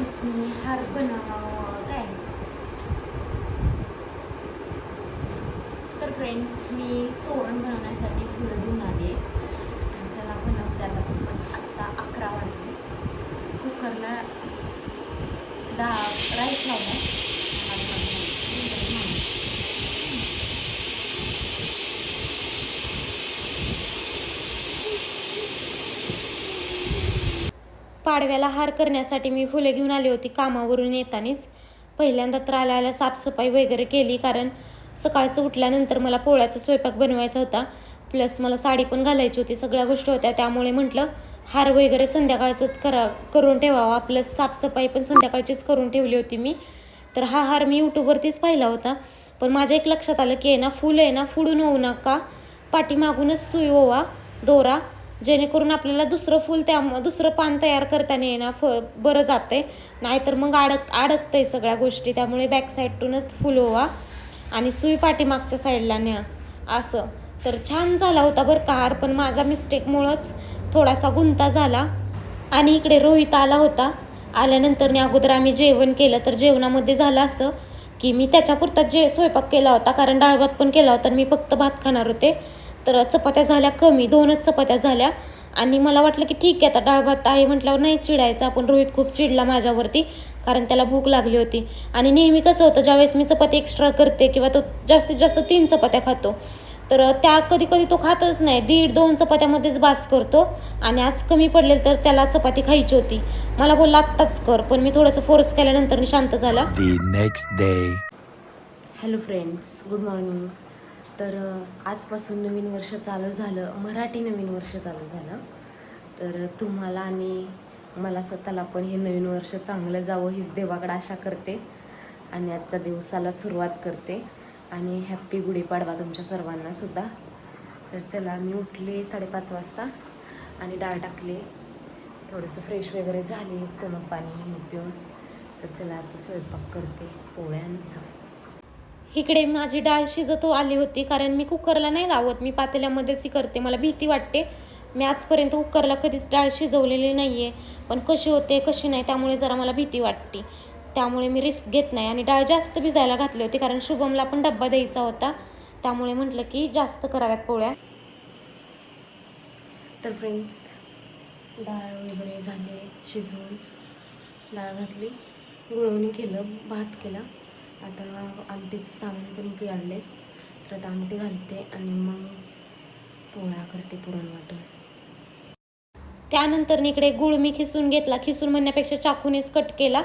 Friends मी हार बनव काय तर फ्रेंड्स मी तोरण बनवण्यासाठी फुलं घेऊन आले चला बनवते आता पण आत्ता अकरा वाजले. कुकरला डाळ राईस लावला पाडव्याला हार करण्यासाठी मी फुले घेऊन आली होती कामावरून येतानीच. पहिल्यांदा तर आल्या साफसफाई वगैरे केली कारण सकाळचं उठल्यानंतर मला पोळ्याचा स्वयंपाक बनवायचा होता. प्लस मला साडी पण घालायची होती सगळ्या गोष्टी होत्या. त्यामुळे म्हटलं हार वगैरे संध्याकाळचंच करा करून ठेवावा. प्लस साफसफाई पण संध्याकाळचीच करून ठेवली होती मी. तर हा हार मी यूट्यूबवरतीच पाहिला होता. पण माझ्या एक लक्षात आलं की आहे ना फुलं आहे ना फुडून होऊ नका. पाठीमागूनच सुई ओवा दोरा. जेणेकरून आपल्याला दुसरं फूल त्या दुसरं पान तयार करताना आहे ना फ बरं जाते नाहीतर मग अडक अडकतंय सगळ्या गोष्टी. त्यामुळे बॅक साईडतूनच फुल ओवा आणि सुई पाठीमागच्या साईडला न्या. असं. तर छान झाला होता बरं का हार पण माझ्या मिस्टेकमुळंच थोडासा गुंता झाला. आणि इकडे रोहित आला होता. आल्यानंतर अगोदर आम्ही जेवण केलं तर जेवणामध्ये झालं असं की मी त्याच्यापुरता जे स्वयंपाक केला होता कारण डाळभात पण केला होता आणि मी फक्त भात खाणार होते. तर चपात्या झाल्या कमी दोनच चपात्या झाल्या. आणि मला वाटलं की ठीक आहे आता डाळ भात आहे म्हटल्यावर नाही चिडायचं आपण रोहित खूप चिडला माझ्यावरती कारण त्याला भूक लागली होती. आणि नेहमी कसं होतं ज्यावेळेस मी चपाती एक्स्ट्रा करते किंवा तो जास्तीत जास्त तीन चपात्या खातो तर त्या कधी कधी तो खातच नाही. दीड दोन चपात्यामध्येच बास करतो आणि आज कमी पडले तर त्याला चपाती खायची होती. मला बोलला आत्ताच कर पण मी थोडंसं फोर्स केल्यानंतर मी शांत झाला. हॅलो फ्रेंड्स गुड मॉर्निंग तर आजपासून नवीन वर्ष चालू झालं मराठी नवीन वर्ष चालू झालं. तर तुम्हाला आणि मला स्वतःला पण हे नवीन वर्ष चांगलं जावं हीच देवाकडे आशा करते आणि आजच्या दिवसाला सुरुवात करते. आणि हॅप्पी गुढीपाडवा तुमच्या सर्वांना सुद्धा. तर चला मी उठले साडेपाच वाजता आणि डाळ टाकले. थोडंसं फ्रेश वगैरे झाले कोमट पाणी हे पिऊन. तर चला आता स्वयंपाक करते पोळ्यांचा. इकडे माझी डाळ शिजत आली होती कारण मी कुकरला नाही लावत. मी पातेल्यामध्येच ही करते. मला भीती वाटते. मी आजपर्यंत कुकरला कधीच डाळ शिजवलेली नाही आहे पण कशी होते कशी नाही त्यामुळे जरा मला भीती वाटते. त्यामुळे मी रिस्क घेत नाही. आणि डाळ जास्त भिजायला घातली होती कारण शुभमला पण डब्बा द्यायचा होता. त्यामुळे म्हटलं की जास्त कराव्यात पोळ्या. तर फ्रेंड्स डाळ वगैरे झाले शिजवून डाळ घातली. गुळवणी केलं भात केला. आता आमटीचं सामान पण इथे आणले तर आता आमटी घालते आणि मग पोळा करते पुरण वाटून त्यानंतर इकडे गुळ मी खिसून घेतला. खिसून म्हणण्यापेक्षा चाकूनेच कट केला.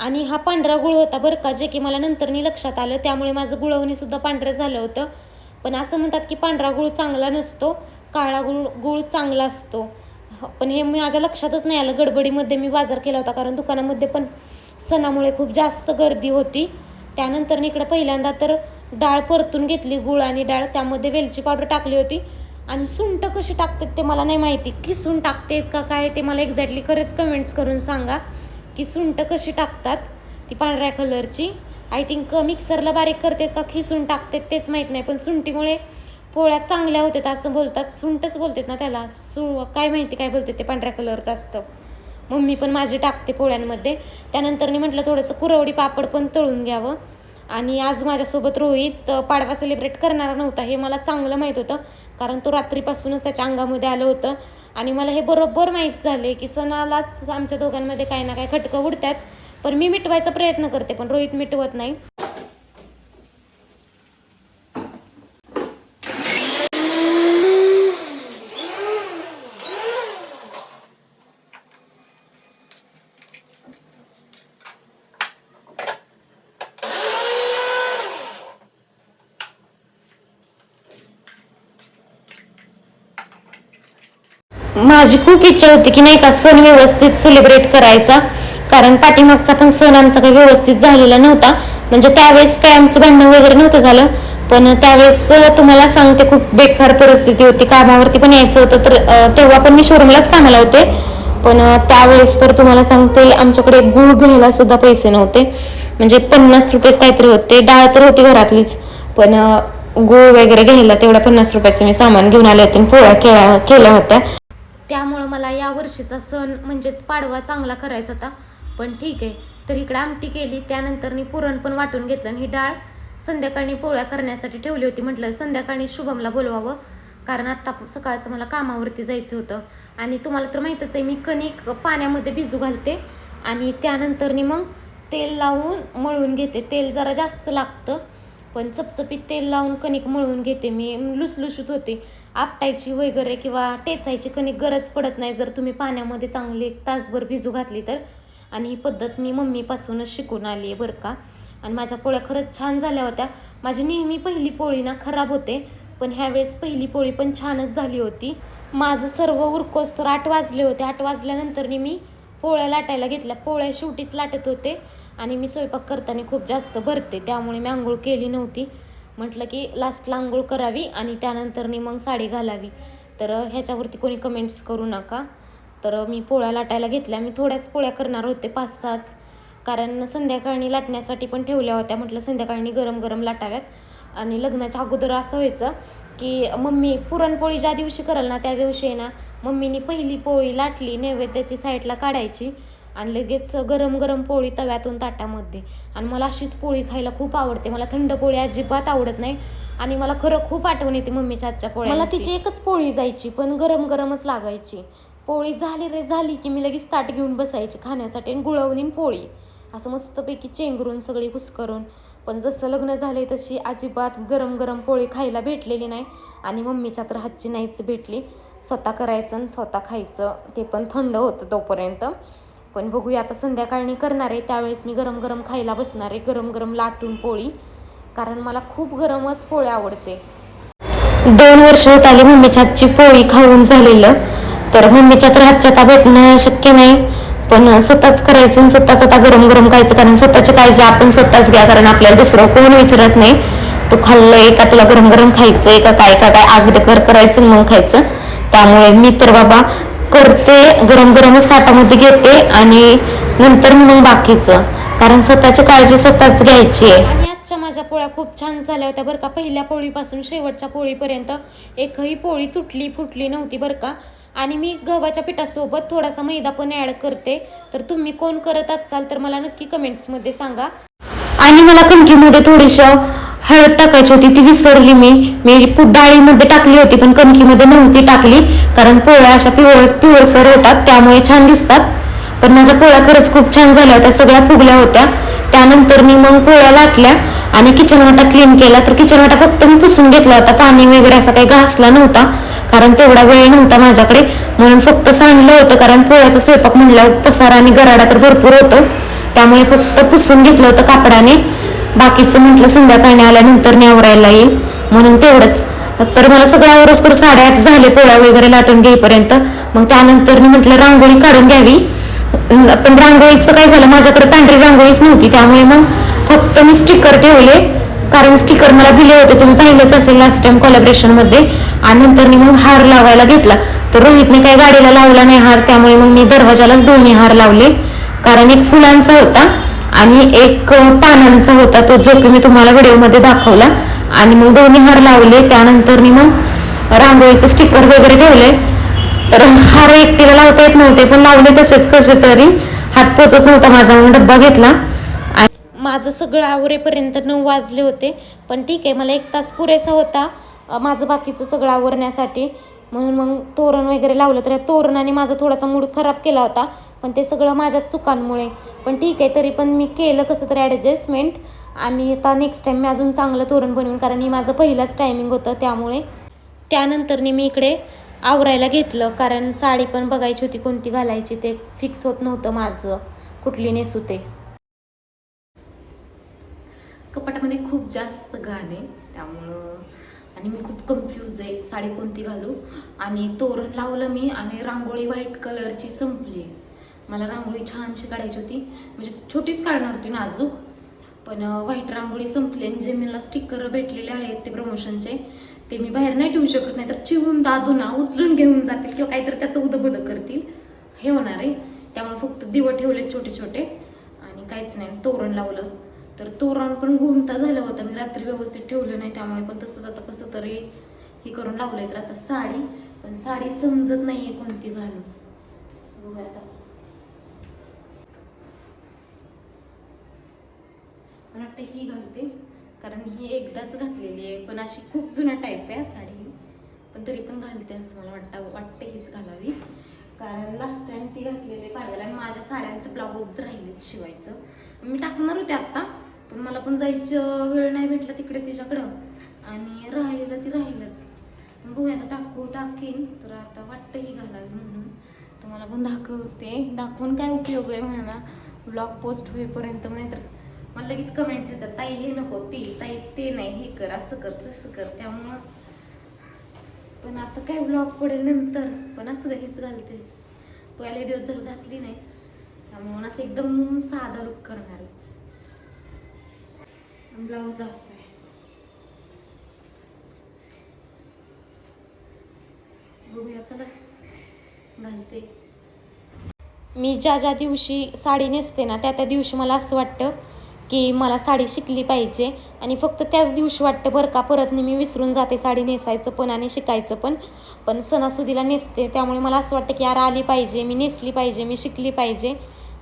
आणि हा पांढरा गुळ होता बरं का जे की मला नंतरनी लक्षात आलं. त्यामुळे माझं गुळवणीसुद्धा पांढरं झालं होतं. पण असं म्हणतात की पांढरा गुळ चांगला नसतो काळा गुळ गुळ चांगला असतो. पण हे माझ्या लक्षातच नाही आलं. गडबडीमध्ये मी बाजार केला होता कारण दुकानामध्ये पण सणामुळे खूप जास्त गर्दी होती. त्यानंतर इकडं पहिल्यांदा तर डाळ परतून घेतली गुळ आणि डाळ. त्यामध्ये वेलची पावडर टाकली होती. आणि सुंठ कशी टाकतात ते मला नाही माहिती. किसून टाकतेत का काय ते मला एक्झॅक्टली खरंच कमेंट्स करून सांगा. की सुंठ कशी टाकतात ती पांढऱ्या कलरची आय थिंक मिक्सरला बारीक करतात का खिसून टाकतात तेच माहीत नाही. पण सुंटीमुळे पोळ्या चांगल्या होतात असं बोलतात. सुंटच बोलतात ना त्याला. सु काय माहिती काय बोलतात ते पांढऱ्या कलरचं असतं. मम्मी पण माझी टाकते पोळ्यांमध्ये. त्यानंतर मी म्हटलं थोडंसं कुरवडी पापड पण तळून घ्यावं. आणि आज माझ्यासोबत रोहित पाडवा सेलिब्रेट करणारा नव्हता हे मला चांगलं माहीत होतं. कारण तो रात्रीपासूनच त्याच्या अंगामध्ये आलं होतं. आणि मला हे बरोबर माहीत झाले की सणालाच आमच्या दोघांमध्ये काही ना काही खटकं उडतात. पण मी मिटवायचा प्रयत्न करते पण रोहित मिटवत नाही. माझी खूप इच्छा होती की नाही का सण व्यवस्थित सेलिब्रेट करायचा. कारण पाठीमागचा पण सण आमचा काही व्यवस्थित झालेला नव्हता. म्हणजे त्यावेळेस काय आमचं भांडण वगैरे नव्हतं झालं. पण त्यावेळेस तुम्हाला सांगते खूप बेकार परिस्थिती होती. कामावरती पण यायचं होतं. तर तेव्हा पण मी शोरूमलाच कामाला होते. पण त्यावेळेस तर तुम्हाला सांगते आमच्याकडे गुळ घ्यायला सुद्धा पैसे नव्हते. म्हणजे पन्नास रुपये काहीतरी होते. डाळ तर होती घरातलीच. पण गुळ वगैरे घ्यायला तेवढ्या पन्नास रुपयाचं मी सामान घेऊन आले होते आणि पोळ्या केल्या केल्या होत्या. त्यामुळं मला या वर्षीचा सण म्हणजेच पाडवा चांगला करायचा होता. पण ठीक आहे तर इकडं आमटी केली त्यानंतर मी पुरण पण वाटून घेतलं आणि ही डाळ संध्याकाळी पोळ्या करण्यासाठी ठेवली होती. म्हटलं संध्याकाळी शुभमला बोलवावं कारण आत्ता सकाळचं मला कामावरती जायचं होतं. आणि तुम्हाला तर माहीतच आहे मी कणिक पाण्यामध्ये भिजू घालते आणि त्यानंतरनी मग तेल लावून मळून घेते. तेल जरा जास्त लागतं पण चपचपीत तेल लावून कणिक मळून घेते मी. लुसलुसूत होते. आपटायची वगैरे किंवा टेचायची कणिक गरज पडत नाही. जर तुम्ही पाण्यामध्ये चांगली एक तासभर भिजू घातली तर. आणि ही पद्धत मी मम्मीपासूनच शिकून आली आहे बरं का. आणि माझ्या पोळ्या खरंच छान झाल्या होत्या. माझी नेहमी पहिली पोळी ना खराब होते. पण ह्यावेळेस पहिली पोळी पण छानच झाली होती. माझं सर्व उरकोस तर आठ वाजले होते. आठ वाजल्यानंतरनी मी पोळ्या लाटायला घेतल्या. पोळ्या शेवटीच लाटत होते. आणि मी स्वयंपाक करताना खूप जास्त भरते त्यामुळे मी आंघोळ केली नव्हती. म्हटलं की लास्टला आंघोळ करावी आणि त्यानंतरनी मग साडी घालावी. तर ह्याच्यावरती कोणी कमेंट्स करू नका. तर मी पोळ्या लाटायला घेतल्या. मी थोड्याच पोळ्या करणार होते पाच सहाच कारण संध्याकाळी लाटण्यासाठी पण ठेवल्या होत्या. म्हटलं संध्याकाळी गरम गरम लाटाव्यात. आणि लग्नाच्या अगोदर असं व्हायचं की मम्मी पुरणपोळी ज्या दिवशी कराल ना त्या दिवशी आहे ना मम्मीनी पहिली पोळी लाटली नैवेद्याची साईडला काढायची. आणि लगेच गरम गरम पोळी तव्यातून ताटामध्ये. आणि मला अशीच पोळी खायला खूप आवडते. मला थंड पोळी अजिबात आवडत नाही. आणि मला खरं खूप आठवण येते मम्मीच्या आजच्या पोळी मला तिची एकच पोळी जायची पण गरम गरमच लागायची. पोळी झाली रे झाली की मी लगेच ताट घेऊन बसायची खाण्यासाठी आणि गुळवणीन पोळी. असं मस्तपैकी चेंगरून सगळी कुसकरून पण जसं लग्न झाले तशी अजिबात गरम गरम पोळी खायला भेटलेली नाही. आणि मम्मीच्या तर हातची नाहीच भेटली. स्वतः करायचं आणि स्वतः खायचं. ते पण थंड होतं तोपर्यंत. पण बघूया आता संध्याकाळी करणार आहे त्यावेळेस मी गरम गरम खायला बसणार आहे गरम गरम लाटून पोळी. कारण मला खूप गरमच पोळी आवडते. दोन वर्ष होत आली मम्मीच्या हातची पोळी खाऊन झालेलं. तर मम्मीच्या तर हातच्या आता भेटणं शक्य नाही. पण स्वतःच करायचं आणि स्वतःच आता गरम गरम खायचं कारण स्वतःची काळजी आपण स्वतःच घ्या कारण आपल्याला दुसरं कोण विचारत नाही. तू खाल्लंय का तुला गरम गरम खायचंय का काय का काय आग्रह कर करायचं मग खायचं. त्यामुळे मी तर बाबा करते गरम गरमच ताटामध्ये घेते आणि नंतर मग बाकीचं. कारण स्वतःची काळजी स्वतःच घ्यायची आहे. आणि आजच्या माझ्या पोळ्या खूप छान झाल्या होत्या बरं का. पहिल्या पोळीपासून शेवटच्या पोळीपर्यंत एकही पोळी तुटली फुटली नव्हती बरं का. आणि मी गव्हाच्या पिठासोबत थोडासा मैदा पण ॲड करते. तर तुम्ही कोण करत असाल तर मला नक्की कमेंट्समध्ये सांगा. आणि मला कणकीमध्ये थोडीशी हळद टाकायची होती ती विसरली मी. मी पु- डाळीमध्ये टाकली होती पण कणकीमध्ये नव्हती टाकली. कारण पोळ्या अशा पिवळ पिवळसर होतात त्यामुळे छान दिसतात. पण माझ्या पोळ्या खरंच खूप छान झाल्या होत्या सगळ्या फुगल्या होत्या. त्यानंतर मी मग पोळ्या लाटल्या आणि किचन वाटा क्लीन केला. तर किचन वाटा फक्त मी पुसून घेतला होता पाणी वगैरे असा काही घासला नव्हता कारण तेवढा वेळ नव्हता माझ्याकडे. म्हणून फक्त सांडलं होतं कारण पोळ्याचा स्वयंपाक म्हणल्यावर पसारा आणि गराडा तर भरपूर होतो. त्यामुळे फक्त पुसून घेतलं होतं कापडाने. बाकीचं म्हटलं संध्याकाळने आल्यानंतर आवरायला येईल. म्हणून तेवढंच. तर मला सगळं आवरस तर साडेआठ झाले पोळ्या वगैरे लाटून घेईपर्यंत. मग त्यानंतर मी म्हटलं रांगोळी काढून घ्यावी. पण रांगोळीचं काय झालं माझ्याकडे पांढरी रांगोळीच नव्हती. त्यामुळे मग फक्त मी स्टिकर ठेवले. कारण स्टिकर मला दिले होते तुम्ही पाहिलेच असेल लास्ट टाइम कोलॅबरेशनमध्ये आणि नंतर मग हार लावायला घेतला. तर रोहितने काही गाडीला लावला नाही हार त्यामुळे मग मी दरवाजालाच दोन्ही हार लावले. कारण एक फुलांचा होता. आणि एक पानांचा होता तो जो की मी तुम्हाला व्हिडिओमध्ये दाखवला. आणि मग दोन्ही हार लावले. त्यानंतर मी मग रांगोळीचं स्टिकर वगैरे ठेवले. तर हार एकटीला लावता येत नव्हते पण लावले तसेच कसे तरी. हात पोचत नव्हता माझा म्हणून डब्बा घेतला. माझं सगळं आवरेपर्यंत नऊ वाजले होते. पण ठीक आहे मला एक तास पुरेसा होता माझं बाकीचं सगळं आवरण्यासाठी. म्हणून मग तोरण वगैरे लावलं तर या तोरणाने माझा थोडासा मूड खराब केला होता. पण ते सगळं माझ्या चुकांमुळे. पण ठीक आहे तरी पण मी केलं कसं तरी ॲडजस्टमेंट आणि आता नेक्स्ट टाईम मी अजून चांगलं तोरण बनवून कारण ही माझं पहिलाच टायमिंग होतं त्यामुळे. त्यानंतरनी मी इकडे आवरायला घेतलं कारण साडी पण बघायची होती कोणती घालायची ते फिक्स होत नव्हतं माझं. कुठली नेसू ते. कपाटामध्ये खूप जास्त घाण आहे त्यामुळं आणि मी खूप कन्फ्यूज आहे. साडी कोणती घालू? आणि तोरण लावलं मी आणि रांगोळी व्हाईट कलरची संपली. मला रांगोळी छानशी काढायची होती. म्हणजे छोटीच काढणार होती नाजूक पण व्हाईट रांगोळी संपली आणि जे मला स्टिकर भेटलेले आहेत ते प्रमोशनचे ते मी बाहेर नाही ठेवू शकत. नाही तर चिवून दादूना उचलून घेऊन जातील किंवा काहीतरी त्याचं उदबद करतील. हे होणार आहे. त्यामुळे फक्त दिवं ठेवले छोटे छोटे आणि काहीच नाही. तोरण लावलं. तर तोरण पण घुमता झालं होतं. मी रात्री व्यवस्थित ठेवलं नाही त्यामुळे पण तसंच आता कसं तरी हे करून लावलं तर आता साडी पण साडी समजत नाहीये कोणती घालू बघूया आता. मला वाटतं ही घालते कारण ही एकदाच घातलेली आहे. पण अशी खूप जुना टाईप आहे साडी ही. पण तरी पण घालते असं मला वाटतं वाटतं हीच घालावी. कारण लास्ट टाइम ती घातलेली पाडव्याला आणि माझ्या साड्यांचं ब्लाऊज राहिलेत शिवायचं. मी टाकणार होते आत्ता मला पण जायचं वेळ नाही भेटला तिकडे तिच्याकडं. आणि राहिलं ती राहिलंच. बघू आता टाकू टाकीन. तर आता वाटतं ही घालावी म्हणून. तुम्हाला पण दाखवते. दाखवून काय उपयोग आहे म्हणा ब्लॉग पोस्ट होईपर्यंत नाही तर मला लगेच कमेंट्स येतात. ताई हे नको ती ताई ते नाही हे कर असं कर तसं कर. त्यामुळं पण आता काय ब्लॉग पडेल नंतर? पण असं हेच घालते. पहिले दिवस जर घातली नाही त्यामुळं असं एकदम साधा लुक करणार. आहे ब्लाऊज जास्त आहे. बघूया चला. घालते. मी ज्या ज्या दिवशी साडी नेसते ना त्या त्या दिवशी मला असं वाटतं की मला साडी शिकली पाहिजे आणि फक्त त्याच दिवशी वाटतं बरं का परत मी विसरून जाते साडी नेसायचं पण आणि शिकायचं पण. पण सणासुदीला नेसते त्यामुळे मला असं वाटतं की यार आली पाहिजे मी नेसली पाहिजे मी शिकली पाहिजे.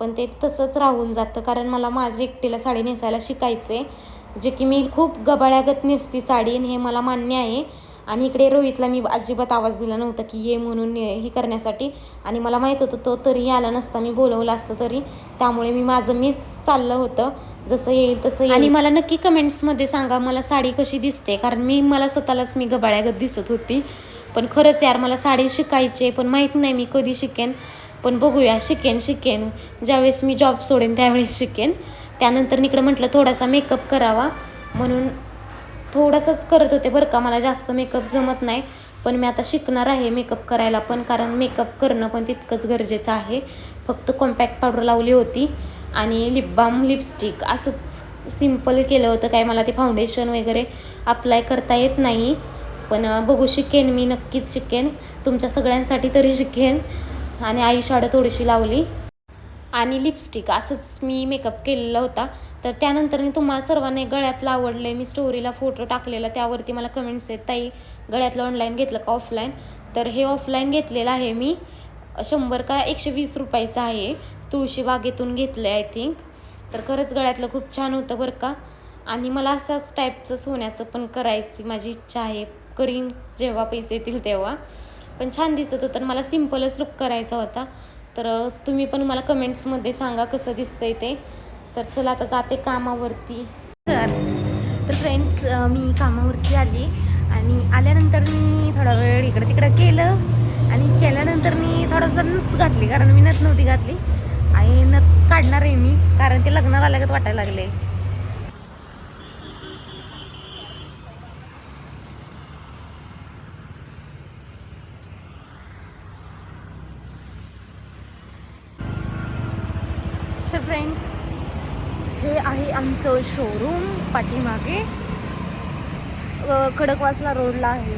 पण ते तसंच राहून जातं कारण मला माझी एकटीला साडी नेसायला शिकायचं आहे जे की मी खूप गबाळ्यागत नेसती साडी आणि हे मला मान्य आहे. आणि इकडे रोहितला मी अजिबात आवाज दिला नव्हता की ये म्हणून हे करण्यासाठी. आणि मला माहीत होतं तो तरी आला नसता मी बोलवलं असतं तरी. त्यामुळे मी माझं मीच चाललं होतं. जसं येईल तसं येईल. आणि मला नक्की कमेंट्समध्ये सांगा मला साडी कशी दिसते कारण मी मला स्वतःलाच मी गबाळ्यागत दिसत होती. पण खरंच यार मला साडी शिकायची आहे पण माहीत नाही मी कधी शिकेन. पण बघूया शिकेन शिकेन. ज्यावेळेस मी जॉब सोडेन त्यावेळेस शिकेन. त्यानंतर इकडं म्हटलं थोडासा मेकअप करावा. म्हणून थोडासाच करत होते बरं का मला जास्त मेकअप जमत नाही. पण मी आता शिकणार आहे मेकअप करायला पण कारण मेकअप करणं पण तितकंच गरजेचं आहे. फक्त कॉम्पॅक्ट पावडर लावली होती आणि लिपबाम लिपस्टिक असंच सिंपल केलं होतं. काय मला ते फाउंडेशन वगैरे अप्लाय करता येत नाही. पण बघू शिकेन मी नक्कीच शिकेन. तुमच्या सगळ्यांसाठी तरी शिकेन. आणि आई शाडं थोडीशी लावली. आणि लिपस्टिक असंच मी मेकअप केलेला होता. तर त्यानंतर मी तुम्हाला सर्वांनी गळ्यातलं आवडलं मी स्टोरीला फोटो टाकलेला त्यावरती मला कमेंट्स आहेत ताई गळ्यातलं ऑनलाईन घेतलं का ऑफलाईन तर हे ऑफलाईन घेतलेलं आहे मी. शंभर का एकशे वीस रुपयाचं आहे. तुळशीबागेतून घेतलं आहे आय थिंक तर खरंच गळ्यातलं खूप छान होतं बरं का. आणि मला असाच टाईपचं सोन्याचं पण करायची माझी इच्छा आहे. करीन जेव्हा पैसे येतील तेव्हा. पण छान दिसत होतं आणि मला सिम्पलच लुक करायचा होता. तर तुम्ही पण मला कमेंट्समध्ये सांगा कसं दिसतंय ते. तर चला आता जाते कामावरती. तर तर फ्रेंड्स मी कामावरती आली आणि आल्यानंतर मी थोडा वेळ इकडं तिकडं केलं आणि केल्यानंतर मी थोडंसं नथ घातली कारण मी नथ नव्हती घातली. आणि नथ काढणार आहे मी कारण ते लग्नाला आल्यागत वाटायला लागले तर फ्रेंड्स हे आहे आमचं शोरूम पाठीमागे खडकवासला रोडला आहे.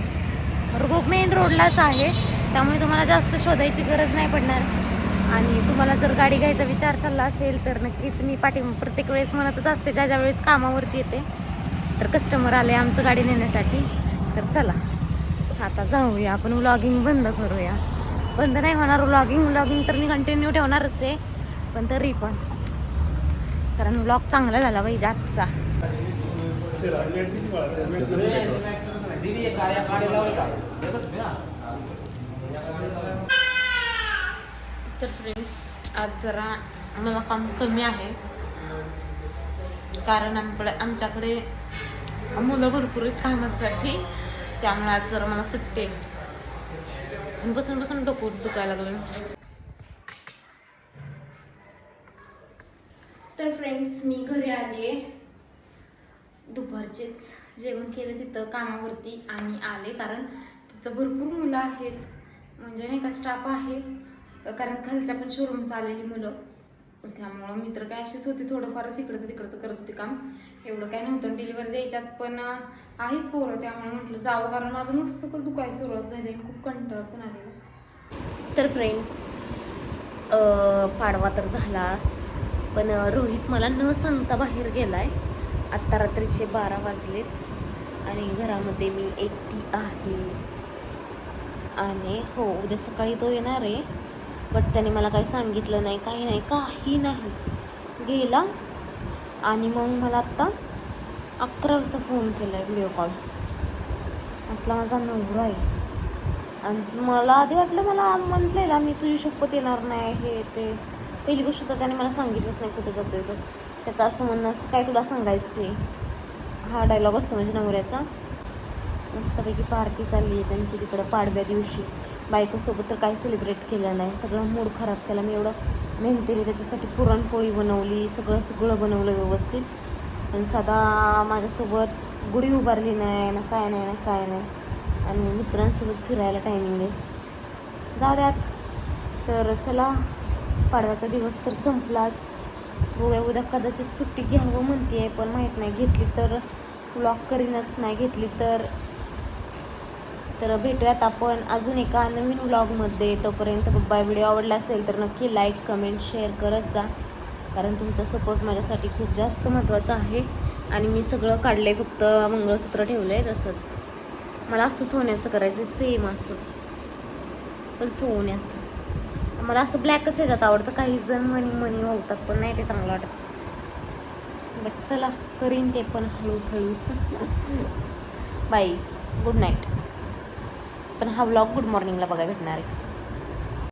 रोड मेन रोडलाच आहे. त्यामुळे तुम्हाला जास्त शोधायची गरज नाही पडणार. आणि तुम्हाला जर गाडी घ्यायचा विचार चालला असेल तर नक्कीच मी पाठी प्रत्येक वेळेस म्हणतच असते ज्या ज्या वेळेस कामावरती येते तर कस्टमर आले आमचं गाडी नेण्यासाठी तर चला. आता जाऊया आपण व्लॉगिंग बंद करूया. बंद नाही होणार व्लॉगिंग व्लॉगिंग तर मी कंटिन्यू ठेवणारच आहे. पण तरी पण. कारण ब्लॉग चांगला झाला पाहिजे आजचा तर फ्रेंड्स आज जरा मला काम कमी आहे. कारण आमकडे आमच्याकडे मुलं भरपूर आहेत कामासाठी. त्यामुळे आज जरा मला सुट्टे बसून बसून डोकं दुखायला लागलं. तर फ्रेंड्स मी घरी आले दुपारचेच जेवण केलं तिथं कामावरती आणि आले कारण तिथं भरपूर मुलं आहेत. म्हणजे नाही का स्टाफ आहे. कारण खालच्या पण शोरूमचं आलेली मुलं. त्यामुळं मी तर काय अशीच होती थोडंफारच इकडचं तिकडचं करत होते काम. एवढं काय नव्हतं. डिलिव्हरी द्यायच्यात पण आहेत पोरं. त्यामुळे म्हटलं जावं कारण माझं मस्तकच दुखायला सुरुवात झाली आणि खूप कंटाळ पण आलेला. तर फ्रेंड्स पाडवा तर झाला. पण रोहित मला न सांगता बाहेर गेला आहे आत्ता रात्रीचे बारा वाजलेत आणि घरामध्ये मी एकटी आहे. आणि हो उद्या सकाळी तो येणार आहे. बट त्याने मला काही सांगितलं नाही काही नाही काही नाही. गेला आणि मग मला आत्ता अकरा वाजता फोन केला आहे व्हिडिओ कॉल असला माझा नवरा आहे. आणि मला आधी वाटलं मला म्हटलेला मी तुझी शपथ येणार नाही हे ते. पहिली गोष्ट तर त्याने मला सांगितलंच नाही कुठं जातोय तर त्याचं असं म्हणणं असतं काय तुला सांगायचं आहे हा डायलॉग असतो म्हणजे नवऱ्याचा. मस्तपैकी पार्टी चालली आहे त्यांची तिकडं पाडव्या दिवशी. बायकोसोबत तर काही सेलिब्रेट केलं नाही. सगळं मूड खराब केला. मी एवढं मेहनतीने त्याच्यासाठी पुरणपोळी बनवली. सगळं सगळं बनवलं व्यवस्थित. पण साधा माझ्यासोबत गुढी उभारली नाही ना काय नाही ना काय नाही. आणि मित्रांसोबत फिरायला टायमिंग आहे. जाऊ द्यात तर चला. पाडव्याचा दिवस तर संपलाच. बघूया उद्या कदाचित सुट्टी घ्यावं म्हणते आहे पण माहीत नाही घेतली तर ब्लॉक करीनच नाही घेतली तर तर भेटूयात आपण. अजून एका नवीन व्लॉगमध्ये तोपर्यंत बाय व्हिडिओ आवडला असेल तर नक्की लाईक कमेंट शेअर करत जा. कारण तुमचा सपोर्ट माझ्यासाठी खूप जास्त महत्त्वाचा आहे. आणि मी सगळं काढलं आहे फक्त मंगळसूत्र ठेवलं आहे तसंच. मला असं सोन्याचं करायचं सेम असंच. पण सोन्याचं. मला असं ब्लॅकच ह्याच्यात आवडतं. काही जण मनी मनी होतात पण नाही ते चांगलं वाटत. बट चला करीन ते पण हळूहळू. बाय गुड नाईट पण हा व्लॉग गुड मॉर्निंगला बघा भेटणार आहे.